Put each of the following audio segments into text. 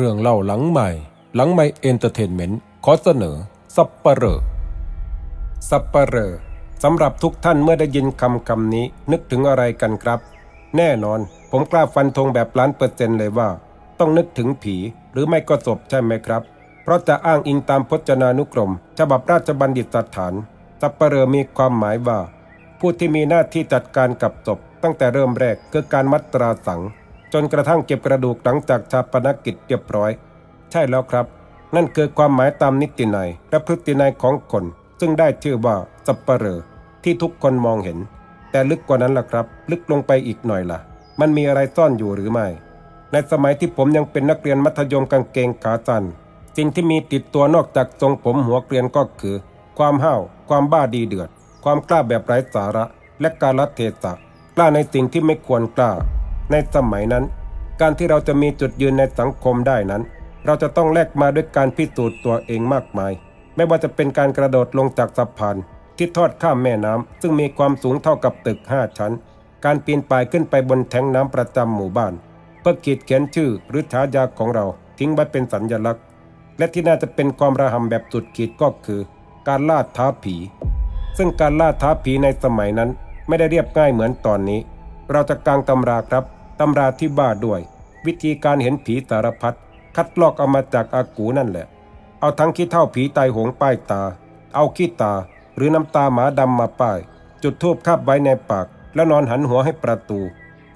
เรื่องเล่าหลังใหม่ หลังใหม่เอนเตอร์เทนเมนต์ขอเสนอ สับปะเหรอสับปะเหรอสำหรับทุกท่านเมื่อได้ยินคำคำนี้นึกถึงอะไรกันครับ แน่นอน ผมกล้าฟันธงแบบล้านเปอร์เซนต์เลยว่า ต้องนึกถึงผีหรือไม่ก็ศพใช่ไหมครับ เพราะจะอ้างอิงตามพจนานุกรม ฉบับราชบัณฑิตสถาน สับปะเหรอมีความหมายว่า ผู้ที่มีหน้าที่จัดการกับศพตั้งแต่เริ่มแรกคือการมัดตราสัง จนกระทั่งเก็บกระดูกหลังจากชาปนกิจเรียบร้อย ใช่แล้วครับ นั่นคือความหมายตามนิตินัยและพฤตินัยของคน ซึ่งได้ชื่อว่าสัปเหรอที่ทุกคนมองเห็น แต่ลึกกว่านั้นล่ะครับ ลึกลงไปอีกหน่อยล่ะ มันมีอะไรซ่อนอยู่หรือไม่ ในสมัยที่ผมยังเป็นนักเรียนมัธยมกางเกงขาสั้นสิ่งที่มีติดตัวนอกจากทรงผมหัวเกรียนก็คือ ความห้าวความบ้าดีเดือด ความกล้าแบบไร้สาระ และการละเทศะกล้าในสิ่งที่ไม่ควรกล้า ในสมัยนั้น การที่เราจะมีจุดยืนในสังคมได้นั้น เราจะต้องแลกมาด้วยการพิสูจน์ตัวเองมากมาย ไม่ว่าจะเป็นการกระโดดลงจากสะพานที่ทอดข้ามแม่น้ำซึ่งมีความสูงเท่ากับตึก 5 ชั้น การปีนป่ายขึ้นไปบนแทงน้ำประจำหมู่บ้าน เพื่อขีดเขียนชื่อหรือฉายาของเราทิ้งไว้เป็นสัญญลักษณ์ และที่น่าจะเป็นความระหำแบบสุดขีดก็คือ การล่าท้าผี ซึ่งการล่าท้าผีในสมัยนั้นไม่ได้เรียบง่ายเหมือนตอนนี้ เราจะกางตำราครับ ตำราที่บ้าด้วย วิธีการเห็นผีสารพัดคัดลอกเอามาจากอากูนั่นแหละ เอาทั้งขี้เท่าผีตายหงป้ายตา เอาขี้ตา หรือน้ำตาหมาดำมาป้าย จุดทูบคาบไว้ในปาก แล้วนอนหันหัวให้ประตู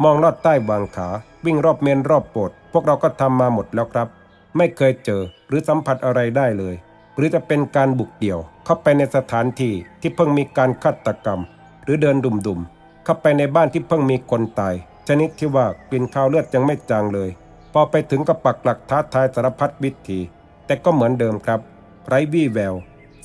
มองลอดใต้วางขา วิ่งรอบเมนรอบโบสถ์พวกเราก็ทำมาหมดแล้วครับ ไม่เคยเจอหรือสัมผัสอะไรได้เลย หรือจะเป็นการบุกเดี่ยว เข้าไปในสถานที่ที่เพิ่งมีการฆาตกรรม หรือเดินดุมๆเข้าไปในบ้านที่เพิ่งมีคนตาย ชนิดที่ว่ากลิ่นคาวเลือดยังไม่จางเลย พอไปถึงก็ปักหลักท้าทายสารพัดวิธี แต่ก็เหมือนเดิมครับ ไร้วี่แวว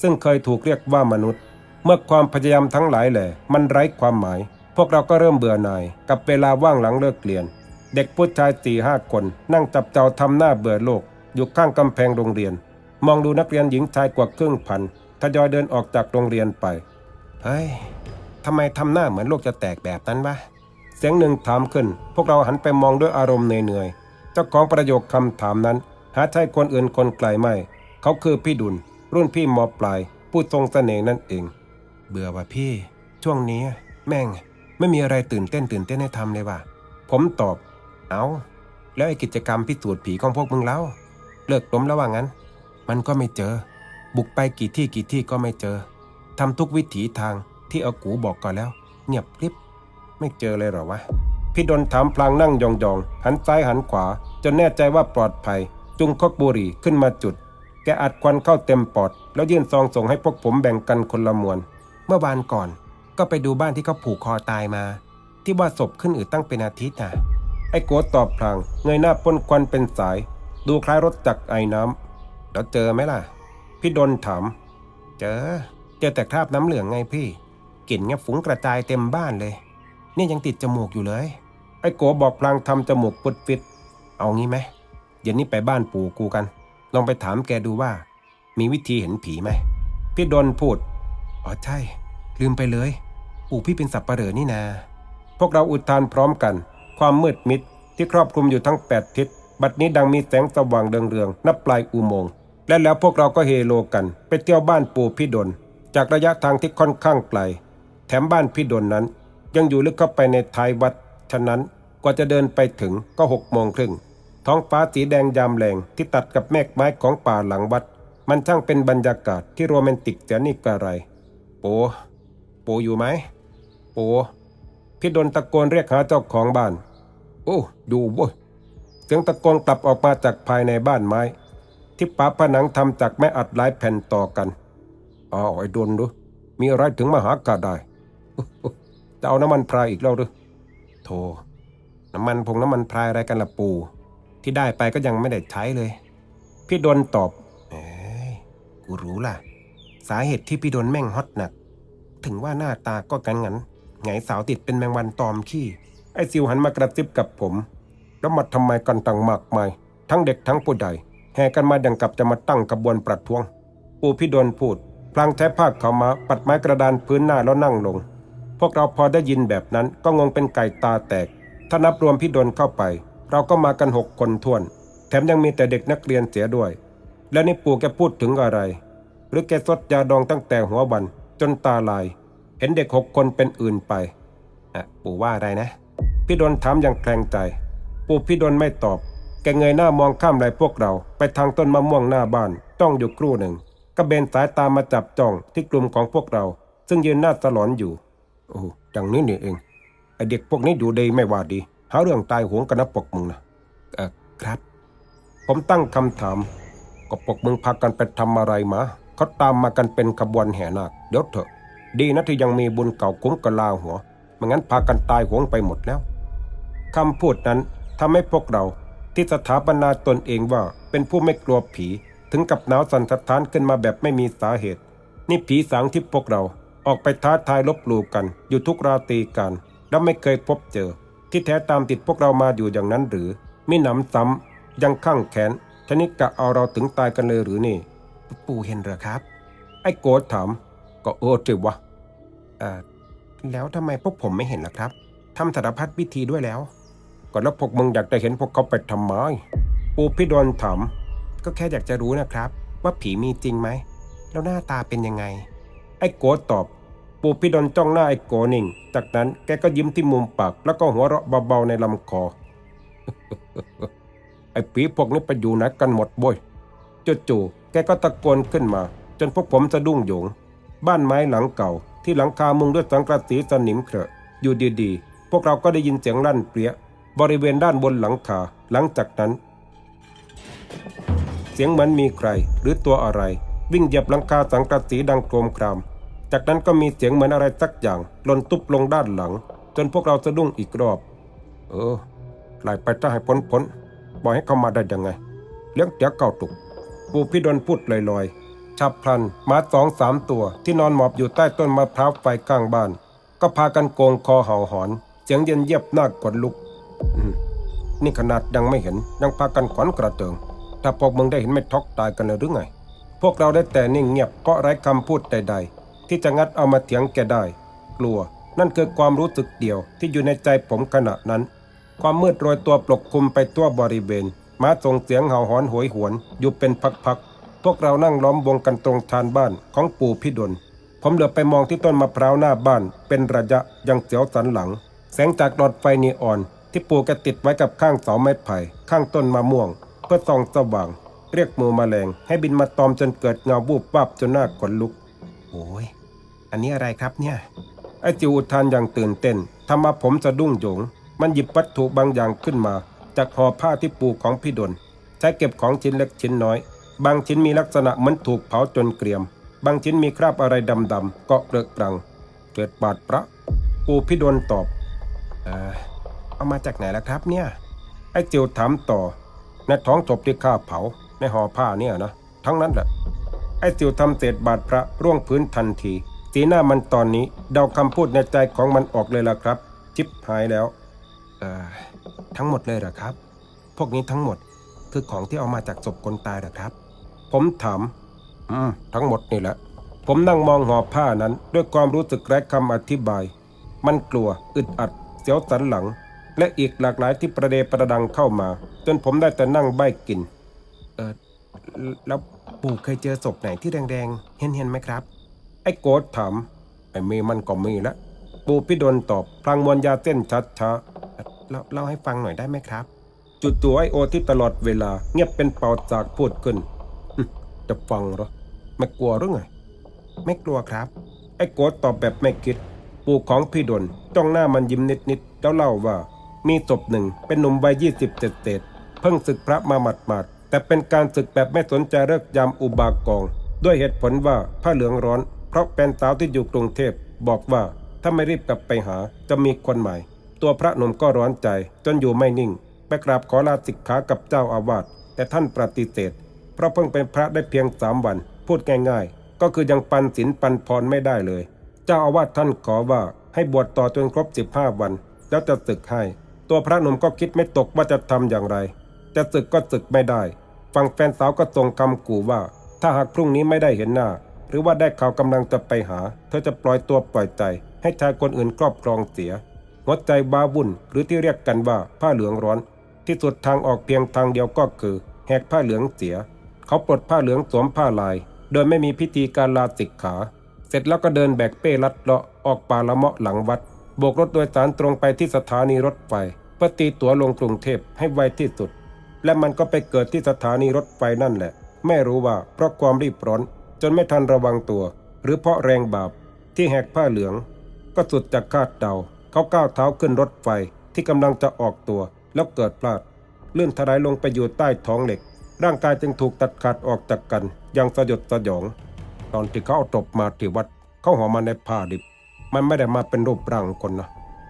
ซึ่งเคยถูกเรียกว่ามนุษย์ เมื่อความพยายามทั้งหลายแหล่มันไร้ความหมาย พวกเราก็เริ่มเบื่อหน่ายกับเวลาว่างหลังเลิกเรียน เด็กผู้ชายสี่ห้าคน นั่งจับเจ้าทำหน้าเบื่อโลก อยู่ข้างกำแพงโรงเรียน มองดูนักเรียนหญิงชายกว่าครึ่งพันทยอยเดินออกจากโรงเรียนไปเฮ้ยทำไมทำหน้าเหมือนโลกจะแตกแบบนั้นวะ เสียงหนึ่งถามขึ้น พวกเราหันไปมองด้วยอารมณ์เหนื่อยๆเจ้าของประโยคคำถามนั้น หาใช่คนอื่นคนไกลไม่ เขาคือพี่ดุล รุ่นพี่มอปลาย ผู้ทรงเสน่ห์นั่นเอง เบื่อว่ะพี่ ช่วงนี้ แม่ง ไม่มีอะไรตื่นเต้นตื่นเต้นให้ทำเลยว่ะผมตอบ เอาแล้วไอ้กิจกรรมพิสูจน์ผีของพวกมึงเล่าเลิกล้มแล้วว่างั้น มันก็ไม่เจอ บุกไปกี่ที่กี่ที่ก็ไม่เจอทำทุกวิถีทางที่อากูบอกก่อนแล้ว เงียบกริบ ไม่เจอเลยหรอวะ พี่ดนถามพลางนั่งยองๆ หันซ้ายหันขวา จนแน่ใจว่าปลอดภัย จุงคกบุหรี่ขึ้นมาจุด แกอัดควันเข้าเต็มปอด แล้วยื่นซองส่งให้พวกผมแบ่งกันคนละมวน เมื่อวานก่อน ก็ไปดูบ้านที่เขาผูกคอตายมา ที่ว่าศพขึ้นอืดตั้งเป็นอาทิตย์น่ะ ไอ้โกตอบพลาง เงยหน้าพ่นควันเป็นสาย ดูคล้ายรถจักรไอ้น้ำแล้วเจอไหมล่ะ พี่ดนถาม เจอ เจอแต่คราบน้ำเหลืองไงพี่กลิ่นเงี้ยฟุ้งกระจายเต็มบ้านเลย เนี่ยยังติดจมูกอยู่เลย ไอ้โกบอกพลางทำจมูกปุดฟิตเอางี้ไหมเดี๋ยวนี้ไปบ้านปู่กูกัน ลองไปถามแกดูว่า มีวิธีเห็นผีไหมพี่ดนพูดอ๋อใช่ ลืมไปเลย ปู่พี่เป็นสับปะเหร่อนี่นา พวกเราอุทานพร้อมกัน ความมืดมิดที่ครอบคลุมอยู่ทั้งแปดทิศบัดนี้ดังมีแสงสว่างเรืองนับปลายอุโมงค์และแล้วพวกเราก็เฮโลกัน ไปเที่ยวบ้านปู่พี่ดน จากระยะทางที่ค่อนข้างไกล แถมบ้านพี่ดนนั้น ยังอยู่ลึกเข้าไปในท้ายวัด ฉะนั้นกว่าจะเดินไปถึงก็หกโมงครึ่ง ท้องฟ้าสีแดงยามแรงที่ตัดกับแมกไม้ของป่าหลังวัด มันช่างเป็นบรรยากาศที่โรแมนติกเสียนี่กระไร โป โปอยู่ไหม โป พี่ดนตะโกนเรียกหาเจ้าของบ้าน โอ้ดูเว้ยเสียงตะโกนกลับออกมาจากภายในบ้านไม้ ที่ปาผนังทำจากแม่อัดหลายแผ่นต่อกันอ้าวไอ้ดนดูมีอะไรถึงมาหากาได้ จะเอาน้ำมันพรายอีกแล้วหรือโธ่น้ำมันพงน้ำมันพรายอะไรกันล่ะปู่ที่ได้ไปก็ยังไม่ได้ใช้เลย พี่ดนตอบเอ้ยกูรู้ล่ะ สาเหตุที่พี่ดนแม่งฮอตหนัก ถึงว่าหน้าตาก็กันงันไงสาวติดเป็นแมงวันตอมขี้ ไอ้ซิวหันมากระซิบกับผม แล้วมาทำไมกันต่างมากมาย ทั้งเด็กทั้งผู้ใหญ่แห่กันมาดังกับจะมาตั้งกระบวนประท้วง ปู่พี่ดนพูดพลางแท้ผ้าเขามาปัดไม้กระดานพื้นหน้าแล้วนั่งลง พวกเราพอได้ยินแบบนั้นก็งงเป็นไก่ตาแตก ถ้านับรวมพี่ดนเข้าไป เราก็มากันหกคนท้วน แถมยังมีแต่เด็กนักเรียนเสียด้วย แล้วนี่ปู่แกพูดถึงอะไร หรือแกซดยาดองตั้งแต่หัววันจนตาลาย เห็นเด็กหกคนเป็นอื่นไปอะปู่ว่าอะไรนะ พี่ดนถามอย่างแคลงใจ ปู่พี่ดนไม่ตอบ แกเงยหน้ามองข้ามไหลพวกเรา ไปทางต้นมะม่วงหน้าบ้านจ้องอยู่ครู่หนึ่ง ก็เบนสายตามาจับจ้องที่กลุ่มของพวกเรา ซึ่งยืนหน้าสลอนอยู่ โอ้ดังนี้นี่เองไอเด็กพวกนี้อยู่ดีไม่ว่าดีหาเรื่องตายโหงกันนะปกมึงนะเออครับ ผมตั้งคำถาม ก็ปกมึงพากันไปทำอะไรมาเขาตามมากันเป็นขบวนแห่นาคเดี๋ยวเถอะ ดีนะที่ยังมีบุญเก่าคุ้มกะลาหัวไม่งั้นพากันตายโหงไปหมดแล้วคำพูดนั้นทำให้พวกเราที่สถาปนาตนเองว่าเป็นผู้ไม่กลัวผี ถึงกับหนาวสั่นสะท้านขึ้นมาแบบไม่มีสาเหตุ นี่ผีสางที่พวกเรา ออกไปท้าทายลบหลู่กัน อยู่ทุกราตรีกัน แล้วไม่เคยพบเจอ ที่แท้ตามติดพวกเรามาอยู่อย่างนั้นหรือมิหนำซ้ำยังข้างแขนชนิดกะเอาเราถึงตายกันเลยหรือนี่ ปู่เห็นเหรอครับ ไอ้โกดถามก็เออจิวะเอ่อแล้วทำไมพวกผมไม่เห็นล่ะครับทำสารพัดพิธีด้วยแล้ว ก็แล้วพวกมึงอยากจะเห็นพวกเขาไปทำไมปู่พี่ดอนถามก็แค่อยากจะรู้นะครับ ว่าผีมีจริงไหม แล้วหน้าตาเป็นยังไง ไอ้โกดตอบ ปู่พี่ดอนจ้องหน้าไอ้โกนิ่งจากนั้นแกก็ยิ้มที่มุมปากแล้วก็หัวเราะเบาๆในลำคอ ไอ้ผีพวกนี้ไปอยู่ไหนกันหมดบ่ยจู่ๆแกก็ตะโกนขึ้นมา จนพวกผมสะดุ้งโหยง บ้านไม้หลังเก่า ที่หลังคามุงด้วยสังกะสีสนิมเครอะอยู่ดีๆ พวกเราก็ได้ยินเสียงลั่นเปรี้ยบริเวณด้านบนหลังคา หลังจากนั้น เสียงเหมือนมีใคร หรือตัวอะไร วิ่งเหยียบหลังคาสังกะสีดังโครมคราม จากนั้นก็มีเสียงเหมือนอะไรสักอย่างหล่นตุบลงด้านหลัง จนพวกเราสะดุ้งอีกรอบ เออไล่ไปถ้าให้พ้นพ้นปล่อยให้เข้ามาได้ยังไง เลี้ยงเตี๋ยเก่าตุก ปู่พี่ดนพูดลอยๆฉับพลันหมาสองสามตัวที่นอนหมอบอยู่ใต้ต้นมะพร้าวไฟข้างบ้าน ก็พากันโกงคอเห่าหอน เสียงเย็นเยียบหน้ากดลุกนี่ขนาดยังไม่เห็นยังพากันขวัญกระเติงถ้าพวกมึงได้เห็นไม่ท็อกตายกันเลยหรือไง พวกเราได้แต่นิ่งเงียบเพราะไร้คำพูดใดๆ ที่จะงัดเอามาเถียงแกได้ กลัว นั่นคือความรู้สึกเดียวที่อยู่ในใจผมขณะนั้น ความมืดโรยตัวปกคลุมไปทั่วบริเวณม้าส่งเสียงเห่าหอนโหยหวน อยู่เป็นพักๆพวกเรานั่งล้อมวงกันตรงชานบ้านของปู่พิดลผมเหลือไปมองที่ต้นมะพร้าวหน้าบ้าน เป็นระยะยังเสียวสันหลัง แสงจากหลอดไฟนีออน ที่ปู่แกติดไว้กับข้างเสาไม้ไผ่ ข้างต้นมะม่วง เพื่อส่องสว่าง เรียกมูแมลงให้บินมาตอมจนเกิดเงาวูบวับจนหน้าขนลุก โอ้ย นนี้อะไรครับเนี่ย ไอ้จิวอุทานอย่างตื่นเต้นทำมาผมสะดุ้งโหยง มันหยิบวัตถุบางอย่างขึ้นมา จากห่อผ้าที่ปูของพี่ดน ใช้เก็บของชิ้นเล็กชิ้นน้อย บางชิ้นมีลักษณะเหมือนถูกเผาจนเกรียม บางชิ้นมีคราบอะไรดำๆเกาะเกลอะกรัง เกิดบาดพระปูพี่ดนตอบเออเอามาจากไหนล่ะครับเนี่ย ไอ้จิวถามต่อ ในท้องศพที่ข้าเผา ในห่อผ้าเนี่ยนะ ทั้งนั้นแหละไอ้จิวทำเศษบาดพระร่วงพื้นทันที สีหน้ามันตอนนี้เดาคำพูดในใจของมันออกเลยล่ะครับ ชิบหายแล้ว เอ่อ ทั้งหมดเลยเหรอครับ พวกนี้ทั้งหมดคือของที่เอามาจากศพคนตายเหรอครับ ผมถาม อืม ทั้งหมดนี่แหละ ผมนั่งมองห่อผ้านั้น ด้วยความรู้สึกไร้คำอธิบาย มันกลัว อึดอัด เสียวสันหลัง และอีกหลากหลายที่ประเดประดังเข้ามา จนผมได้แต่นั่งใบ้กิน เออแล้วปู่เคยเจอศพไหนที่แดงๆ เห็นเห็นๆไหมครับ ไอ้โกดถามไอ้มีมันก็มีละปู่พิดลตอบพลางมวนยาเส้นชัดช้าเล่าเล่าให้ฟังหน่อยได้ไหมครับจุดตัวไอโอที่ตลอดเวลา เงียบเป็นเป่าจากพูดขึ้น จะฟังเหรอ ไม่กลัวหรือไง ไม่กลัวครับ ไอ้โกดตอบแบบไม่คิด ปู่ของพี่ดนจ้องหน้ามันยิ้มนิดๆแล้วเล่าว่า มีศพหนึ่งเป็นหนุ่มวัยยี่สิบเจ็ดเศษเพิ่งศึกพระมาหมาดๆแต่เป็นการศึกแบบไม่สนใจเลิกยามอุบากอง ด้วยเหตุผลว่าผ้าเหลืองร้อน เพราะแฟนสาวที่อยู่กรุงเทพบอกว่าถ้าไม่รีบกลับไปหาจะมีคนใหม่ ตัวพระหนุ่มก็ร้อนใจจนอยู่ไม่นิ่ง ไปกราบขอลาสิกขากับเจ้าอาวาสแต่ท่านปฏิเสธ เพราะเพิ่งเป็นพระได้เพียงสามวัน พูดง่ายๆ ก็คือยังปันศีลปันพรไม่ได้เลย เจ้าอาวาสท่านขอว่าให้บวชต่อจนครบสิบห้าวัน แล้วจะศึกให้ ตัวพระหนุ่มก็คิดไม่ตกว่าจะทำอย่างไร จะศึกก็ศึกไม่ได้ ฝั่งแฟนสาวก็ส่งคำขู่ว่า ถ้าหากพรุ่งนี้ไม่ได้เห็นหน้า หรือว่าได้ข่าวกำลังจะไปหา เธอจะปล่อยตัวปล่อยใจ ให้ชายคนอื่นครอบครองเสียหัวใจบ้าวุ่นหรือที่เรียกกันว่าผ้าเหลืองร้อน ที่สุดทางออกเพียงทางเดียวก็คือ แหกผ้าเหลืองเสีย เขาปลดผ้าเหลืองสวมผ้าลาย โดยไม่มีพิธีการลาสิกขา เสร็จแล้วก็เดินแบกเป้ลัดเลาะออกป่าละเมาะหลังวัดโบกรถโดยสารตรงไปที่สถานีรถไฟเพื่อตีตั๋วลงกรุงเทพให้ไวที่สุด และมันก็ไปเกิดที่สถานีรถไฟนั่นแหละ ไม่รู้ว่าเพราะความรีบร้อน จนไม่ทันระวังตัว หรือเพราะแรงบาปที่แหกผ้าเหลือง ก็สุดจากคาดเดา เขาก้าวเท้าขึ้นรถไฟที่กำลังจะออกตัวแล้วเกิดพลาดลื่นถลายลงไปอยู่ใต้ท้องเหล็ก ร่างกายจึงถูกตัดขาดออกจากกันอย่างสยดสยอง ตอนที่เขาเอาตบมาที่วัดเขาห่อมาในผ้าดิบ มันไม่ได้มาเป็นรูปร่างคนนะ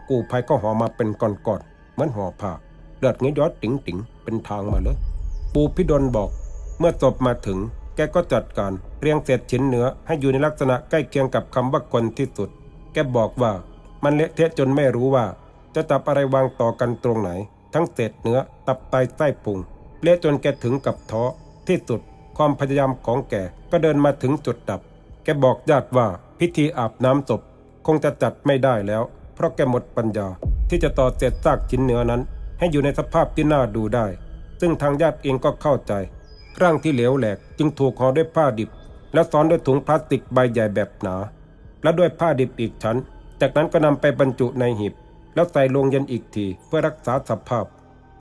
กูภัยก็ห่อมาเป็นก้อนๆเหมือนห่อผ้าเลือดงี้ย้อยติ๋งๆเป็นทางมาเลย ปูพิดลบอก เมื่อศพมาถึง กก็จัดการเรียงเศษชิ้นเนื้อให้อยู่ในลักษณะใกล้เคียงกับคำว่าคนที่สุด แกบอกว่ามันเละเทะจนไม่รู้ว่า จะจับอะไรวางต่อกันตรงไหน ทั้งเศษเนื้อตับไตไส้พุงเละจนแกถึงกับท้อที่สุด ความพยายามของแกก็เดินมาถึงจุดดับ แกบอกญาติว่าพิธีอาบน้ำศพคงจะจัดไม่ได้แล้ว เพราะแกหมดปัญญา ที่จะต่อเศษซากชิ้นเนื้อนั้น ให้อยู่ในสภาพที่น่าดูได้ ซึ่งทางญาติเองก็เข้าใจ ร่างที่เหลวแหลกจึงถูกห่อด้วยผ้าดิบ แล้วซ้อนด้วยถุงพลาสติกใบใหญ่แบบหนา และด้วยผ้าดิบอีกชั้น จากนั้นก็นำไปบรรจุในหีบแล้วใส่ลงเย็นอีกทีเพื่อรักษาสภาพ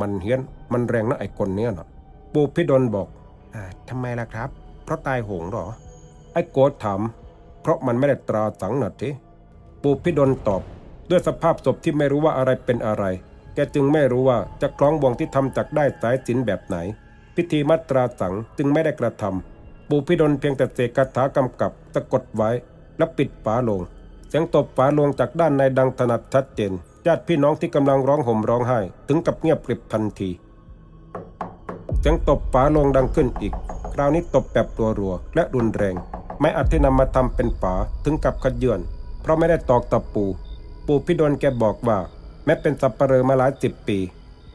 มันเฮี้ยนมันแรงนะไอ้คนเนี้ยนะปูพิดลบอกอ่าทำไมล่ะครับ เพราะตายโหงเหรอ ไอ้โกดถามเพราะมันไม่ได้ตราสังนะทีปูพิดลตอบ ด้วยสภาพศพที่ไม่รู้ว่าอะไรเป็นอะไร แกจึงไม่รู้ว่าจะคล้องวงที่ทำจากได้สายสินแบบไหน พิธีมัตราสังจึงไม่ได้กระทำปูพิดลเพียงแต่เสกคาถากำกับสะกดไว้และปิดฝาลง เสียงตบฝาลงจากด้านในดังถนัดชัดเจนญาติพี่น้องที่กำลังร้องห่มร้องไห้ ถึงกับเงียบกริบทันที เสียงตบฝาลงดังขึ้นอีก คราวนี้ตบแบบรัวๆและรุนแรง ไม้อัดที่นำมาทำเป็นฝาถึงกับขยื่นเพราะไม่ได้ตอกตะปู ปู่พิดลแกบอกว่า แม้เป็นสับปะเหรอมาหลายสิบปี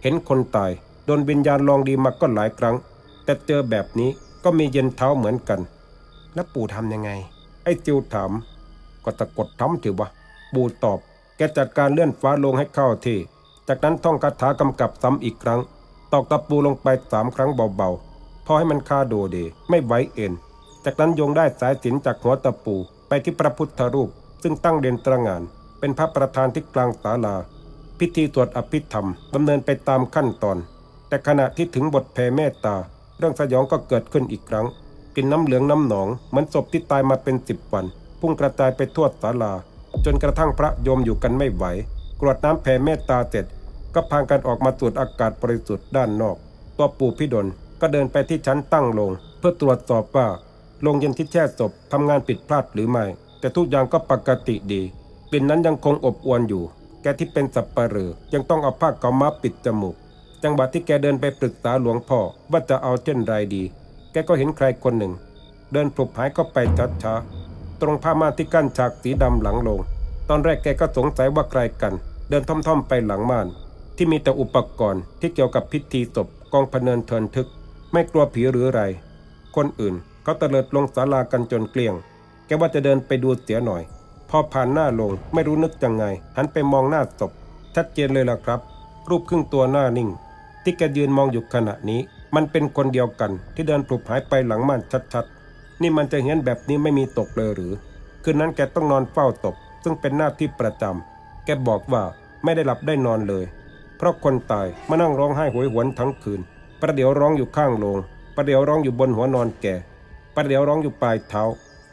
เห็นคนตาย โดนวิญญาณลองดีมาก็หลายครั้ง แต่เจอแบบนี้ก็มีเย็นเท้าเหมือนกัน แล้วปู่ทำยังไง ไอ้จิวถาม ก็ตะกดทำถือวะปู่ตอบ แกจัดการเลื่อนฟ้าลงให้เข้าที่ จากนั้นท่องคาถากำกับซ้ำอีกครั้ง ตอกตะปูลงไปสามครั้งเบาๆ พอให้มันคาโดเด ไม่ไหวเอ็น จากนั้นโยงได้สายสินจากหัวตะปูไปที่พระพุทธรูป ซึ่งตั้งเด่นตระงาน เป็นพระประธานที่กลางศาลา พิธีสวดอภิธรรมดำเนินไปตามขั้นตอน แต่ขณะที่ถึงบทแผ่เมตตา เรื่องสยองก็เกิดขึ้นอีกครั้ง กินน้ำเหลืองน้ำหนอง เหมือนศพที่ตายมาเป็นสิบวัน พุ่งกระจายไปทั่วศาลา จนกระทั่งพระโยมอยู่กันไม่ไหว กรวดน้ำแผ่เมตตาเสร็จ ก็พากันออกมาสูดอากาศบริสุทธิ์ด้านนอก ตัวปู่พิดลก็เดินไปที่ชั้นตั้งลง เพื่อตรวจสอบว่าโรงเย็นที่แช่ศพทำงานผิดพลาดหรือไม่ แต่ทุกอย่างก็ปกติดีกลิ่นนั้นยังคงอบอวนอยู่ แกที่เป็นสับปะเหร่อยังต้องเอาผ้ากามาปิดจมูก จังหวะที่แกเดินไปปรึกษาหลวงพ่อว่าจะเอาเช่นไรดี แกก็เห็นใครคนหนึ่ง เดินปลุกหายเข้าไปช้าๆตรงผ้าม่านที่กั้นฉากสีดำหลังลง ตอนแรกแกก็สงสัยว่าใครกัน เดินท่อมๆไปหลังม่าน ที่มีแต่อุปกรณ์ที่เกี่ยวกับพิธีศพกองพเนินเทินทึก ไม่กลัวผีหรือไร คนอื่นเขาเตลิดลงศาลากันจนเกลี้ยง แกว่าจะเดินไปดูเสียหน่อย พอผ่านหน้าลงไม่รู้นึกยังไง หันไปมองหน้าศพชัดเจนเลยล่ะครับ รูปครึ่งตัวหน้านิ่ง ที่แกยืนมองอยู่ขณะนี้ มันเป็นคนเดียวกันที่เดินปลุกหายไปหลังม่านชัดๆ นี่มันจะเห็นแบบนี้ไม่มีตกเลยหรือ คืนนั้นแกต้องนอนเฝ้าศพซึ่งเป็นหน้าที่ประจำแกบอกว่าไม่ได้หลับได้นอนเลย เพราะคนตายมานั่งร้องไห้โหยหวนทั้งคืน ประเดี๋ยวร้องอยู่ข้างโลง ประเดี๋ยวร้องอยู่บนหัวนอนแก ประเดี๋ยวร้องอยู่ปลายเท้า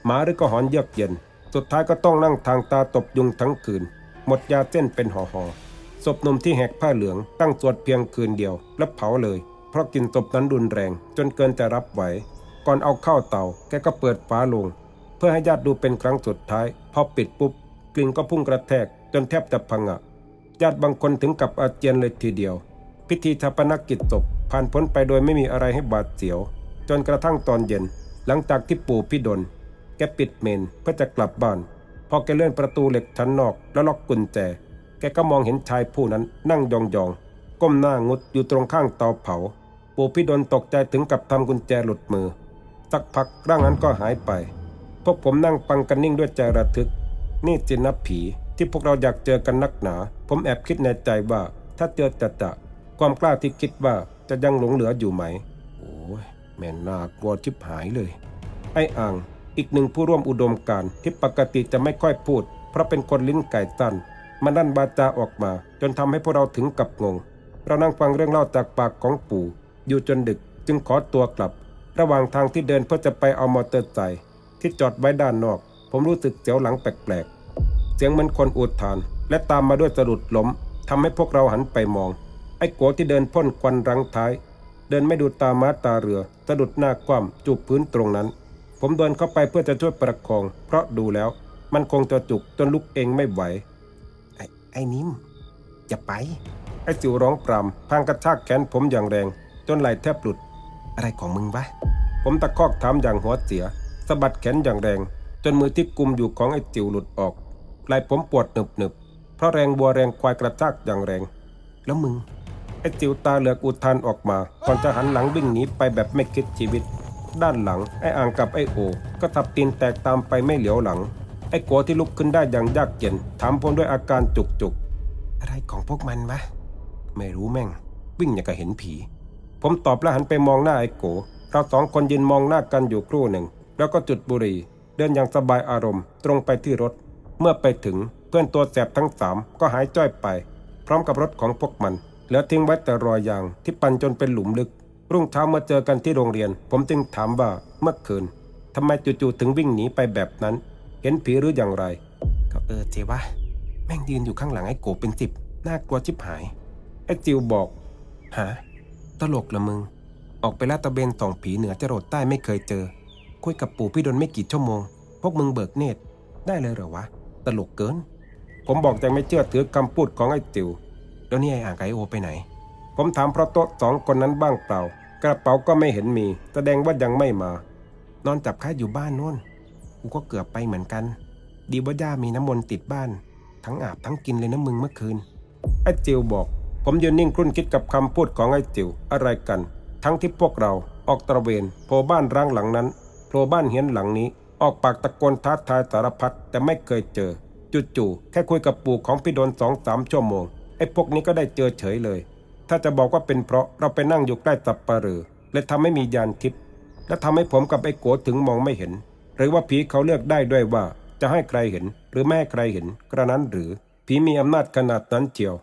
หมาหรือก็หอนเยือกเย็น สุดท้ายก็ต้องนั่งทางตาตบยุงทั้งคืน หมดยาเส้นเป็นห่อหอ ศพนมที่แหกผ้าเหลืองตั้งสวดเพียงคืนเดียว แล้วเผาเลย เพราะกลินศพนั้นรุนแรง จนเกินจะรับไหว ก่อนเอาเข้าเตาแกก็เปิดฝาลง เพื่อให้ญาติดูเป็นครั้งสุดท้าย พอปิดปุ๊บ กลิ่นก็พุ่งกระแทก จนแทบจะพังอะญาติบางคนถึงกับอาเจียนเลยทีเดียว พิธีชาปนกิจศพผ่านพ้นไปโดยไม่มีอะไรให้บาดเสียว จนกระทั่งตอนเย็น หลังจากที่ปู่พิดลแกปิดเมนเพื่อจะกลับบ้าน พอแกเลื่อนประตูเหล็กชั้นนอกแล้วล็อกกุญแจ แกก็มองเห็นชายผู้นั้นนั่งยองๆ ก้มหน้างดอยู่ตรงข้างเตาเผา ปู่พิดลตกใจถึงกับทำกุญแจหลุดมือ สักพักร่างนั้นก็หายไป พวกผมนั่งฟังกันนิ่งด้วยใจระทึก นี่จินนับผีที่พวกเราอยากเจอกันนักหนา ผมแอบคิดในใจว่า ถ้าเจอจะจะความกล้าที่คิดว่าจะยังหลงเหลืออยู่ไหม โอ้ยแม่นากลัวชิบหายเลย ไอ้อ่างอีกหนึ่งผู้ร่วมอุดมการที่ปกติจะไม่ค่อยพูด เพราะเป็นคนลิ้นไก่ตัน มันดันบาจาออกมา จนทำให้พวกเราถึงกับงง เรานั่งฟังเรื่องเล่าจากปากของปู่ อยู่จนดึกจึงขอตัวกลับ ระหว่างทางที่เดินเพื่อจะไปเอามอเตอร์ไซค์ที่จอดไว้ด้านนอก ผมรู้สึกเสียวหลังแปลกๆ เสียงเหมือนคนอุทาน และตามมาด้วยสะดุดล้มทำให้พวกเราหันไปมอง ไอ้โกที่เดินพ่นควันรังท้าย เดินไม่ดูตาม้าตาเรือสะดุดหน้าคว่ำจูบพื้นตรงนั้น ผมเดินเข้าไปเพื่อจะช่วยประคอง เพราะดูแล้ว มันคงจะจุกจนลุกเองไม่ไหว ไอ้นิ่มจะไป ไอ้จิวร้องปรำพางกระชากแขนผมอย่างแรง จนไหล่แทบหลุด อะไรของมึงวะ ผมตะคอกถามอย่างหัวเสียสะบัดแขนอย่างแรง จนมือที่กุมอยู่ของไอ้จิ๋วหลุดออกไหล่ผมปวดหนึบหนึบเพราะแรงบัวแรงควายกระชากอย่างแรง แล้วมึง ไอ้จิ๋วตาเหลือกอุทานออกมาก่อนจะหันหลังวิ่งหนีไปแบบไม่คิดชีวิต ด้านหลังไอ้อ่างกับไอ้โอ ก็ทับตีนแตกตามไปไม่เหลียวหลัง ไอ้โกที่ลุกขึ้นได้อย่างยากเย็นถามผมด้วยอาการจุกจุกอะไรของพวกมันวะไม่รู้แม่ง วิ่งอย่างกับเห็นผี ผมตอบแล้วหันไปมองหน้าไอ้โกเราสองคนยืนมองหน้ากันอยู่ครู่หนึ่ง แล้วก็จุดบุหรี่เดินอย่างสบายอารมณ์ ตรงไปที่รถ เมื่อไปถึงเพื่อนตัวแสบทั้งสามก็หายจ้อยไป พร้อมกับรถของพวกมันเหลือทิ้งไว้แต่รอยยางที่ปั่นจนเป็นหลุมลึก รุ่งเช้ามื่อเจอกันที่โรงเรียน ผมจึงถามว่าเมื่อคืนทำไมจู่ๆถึงวิ่งหนีไปแบบนั้น เห็นผีหรืออย่างไร ก็เออเจวะแม่งยืนอยู่ข้างหลังไอ้โกเป็นสิบน่ากลัวชิบหาย ไอ้จิวบอก หา ตลกละมึง ออกไปลาดตระเบนส่องผีเหนือจรดใต้ไม่เคยเจอ คุยกับปู่พี่ดนไม่กี่ชั่วโมง พวกมึงเบิกเนตร ได้เลยเหรอวะ ตลกเกิน ผมบอกแต่ไม่เชื่อถือคำพูดของไอ้จิวแล้วนี่ไอ้อ่างไกโอไปไหน ผมถามเพราะโต๊ะสองคนนั้นบ้างเปล่า กระเป๋าก็ไม่เห็นมี แสดงว่ายังไม่มา นอนจับค่ายอยู่บ้านนู่น กูก็เกือบไปเหมือนกัน ดีว่าย่ามีน้ำมนต์ติดบ้าน ทั้งอาบทั้งกินเลยนะมึงเมื่อคืนไอ้จิวบอก ผมยืนนิ่งครุ่นคิดกับคำพูดของไอ้จิวอะไรกัน ทั้งที่พวกเราออกตระเวนโผล่บ้านร้างหลังนั้นโผล่บ้านเฮียนหลังนี้ ออกปากตะโกนท้าทายสารพัดแต่ไม่เคยเจอจู่ๆแค่คุยกับปู่ของพี่ดนสองสามชั่วโมงไอ้พวกนี้ก็ได้เจอเฉยเลย ถ้าจะบอกว่าเป็นเพราะเราไปนั่งอยู่ใกล้สับปะเรือเลยทำให้มียานทิพย์และทำให้ผมกับไอ้โกถึงมองไม่เห็น หรือว่าผีเขาเลือกได้ด้วยว่า จะให้ใครเห็นหรือไม่ให้ใครเห็นกระนั้นหรือผีมีอำนาจขนาดนั้นเจียว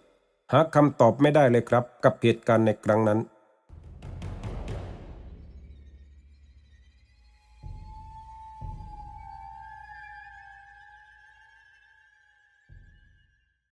หาคำตอบไม่ได้เลยครับกับเหตุการณ์ในครั้งนั้น